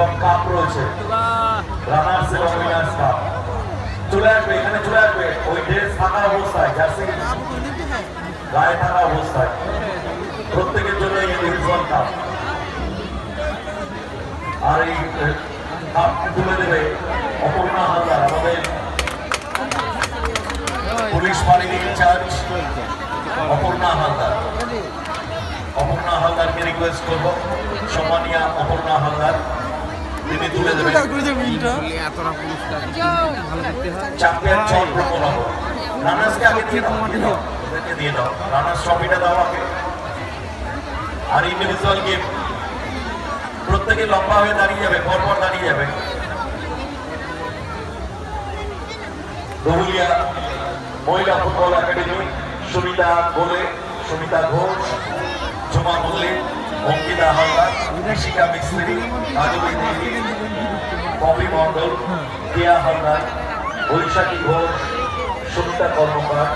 এবং কাপ রয়েছে। রানার্স এবং উইনার্স কাপ চলে আসবে, এখানে চলে আসবে। ওই ড্রেস থাকা অবস্থায় জার্সি গায়ে থাকা অবস্থায়। প্রত্যেকের জন্য এই কাপ আর এই কাপ তুলে দেবে অপর্ণা হালদার, আমাদের পুলিশ ফাঁড়ির ইনচার্জ অপর্ণা হালদার। অপর্ণা হালদারকে রিকোয়েস্ট করব। সম্মানিয়া অপর্ণা হালদার। আর ইন্ডিভিজুয়াল গেম প্রত্যেকে লম্বা হয়ে দাঁড়িয়ে যাবে পরপর দাঁড়িয়ে যাবে। দরুলিয়া মহিলা ফুটবল একাডেমি সুমিতা গোলে সুমিতা ঘোষ ঝুমা মল্লিক অঙ্কিতা হালদার। ঋষিকা মিস্ত্রি রাজবী দেবী পপি মণ্ডল কেয়া হালদার বৈশাখী ঘোষ সুমিতা কর্মকার